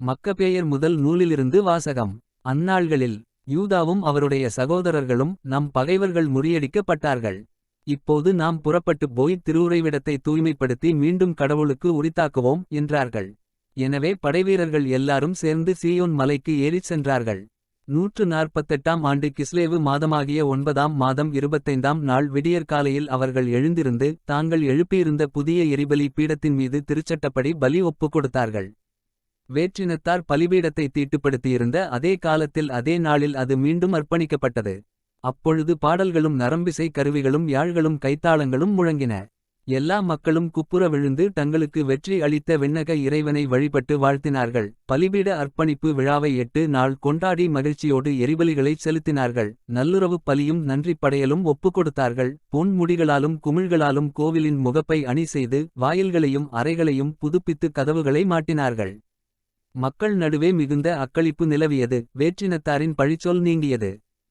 மக்கபேயர் முதல் நூலிலிருந்து வாசகம். அந்நாள்களில் யூதாவும் அவருடைய சகோதரர்களும் நம் பகைவர்கள் முறியடிக்கப்பட்டார்கள். இப்போது நாம் புறப்பட்டுப் போய் திருவுறைவிடத்தை தூய்மைப்படுத்தி மீண்டும் கடவுளுக்கு உரித்தாக்குவோம் என்றார்கள். எனவே படைவீரர்கள் எல்லாரும் சேர்ந்து சீயோன் மலைக்கு ஏறிச் சென்றார்கள். நூற்று நாற்பத்தெட்டாம் ஆண்டு கிஸ்லேவு மாதமாகிய ஒன்பதாம் மாதம் இருபத்தைந்தாம் நாள் விடியற்காலையில் அவர்கள் எழுந்திருந்து தாங்கள் எழுப்பியிருந்த புதிய எரிபலி பீடத்தின் மீது திருச்சட்டப்படி பலி ஒப்புக் கொடுத்தார்கள். வேற்றினத்தார் பலிபீடத்தை தீட்டுப்படுத்தியிருந்த அதே காலத்தில் அதே நாளில் அது மீண்டும் அர்ப்பணிக்கப்பட்டது. அப்பொழுது பாடல்களும் நரம்பிசை கருவிகளும் யாழ்களும் கைத்தாளங்களும் முழங்கின. எல்லா மக்களும் குப்புற விழுந்து தங்களுக்கு வெற்றி அளித்த விண்ணக இறைவனை வழிபட்டு வாழ்த்தினார்கள். பலிபீட அர்ப்பணிப்பு விழாவை எட்டு நாள் கொண்டாடி மகிழ்ச்சியோடு எரிபலிகளைச் செலுத்தினார்கள். நல்லுறவு பலியும் நன்றி படையலும் ஒப்புக் கொடுத்தார்கள். பொன் முடிகளாலும் குமிழ்களாலும் கோவிலின் முகப்பை அணி செய்து வாயில்களையும் அறைகளையும் புதுப்பித்து கதவுகளை மாட்டினார்கள். மக்கள் நடுவே மிகுந்த அக்களிப்பு நிலவியது. வேற்றினத்தாரின் பழிச்சொல் நீங்கியது.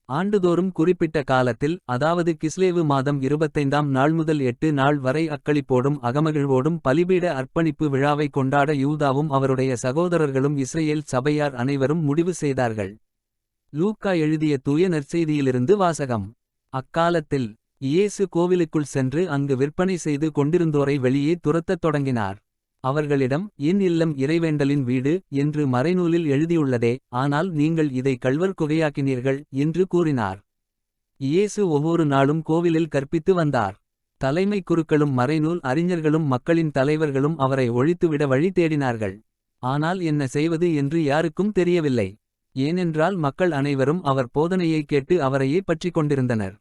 ஆண்டுதோறும் குறிப்பிட்ட காலத்தில் அதாவது கிஸ்லேவு மாதம் இருபத்தைந்தாம் நாள் முதல் எட்டு நாள் வரை அக்களிப்போடும் அகமகிழ்வோடும் பலிபீட அர்ப்பணிப்பு விழாவை கொண்டாட யூதாவும் அவருடைய சகோதரர்களும் இஸ்ரேல் சபையார் அனைவரும் முடிவு செய்தார்கள். லூக்கா எழுதிய தூய நற்செய்தியிலிருந்து வாசகம். அக்காலத்தில் இயேசு கோவிலுக்குள் சென்று அங்கு விற்பனை செய்து கொண்டிருந்தோரை வெளியே துரத்தத் தொடங்கினார். அவர்களிடம் என் இல்லம் இறைவேண்டலின் வீடு என்று மறைநூலில் எழுதியுள்ளதே ஆனால் நீங்கள் இதை கள்வர் குகையாக்கினீர்கள் என்று கூறினார். இயேசு ஒவ்வொரு நாளும் கோவிலில் கற்பித்து வந்தார். தலைமை குருக்களும் மறைநூல் அறிஞர்களும் மக்களின் தலைவர்களும் அவரை ஒழித்துவிட வழி தேடினார்கள். ஆனால் என்ன செய்வது என்று யாருக்கும் தெரியவில்லை. ஏனென்றால் மக்கள் அனைவரும் அவர் போதனையை கேட்டு அவரையே பற்றிக் கொண்டிருந்தனர்.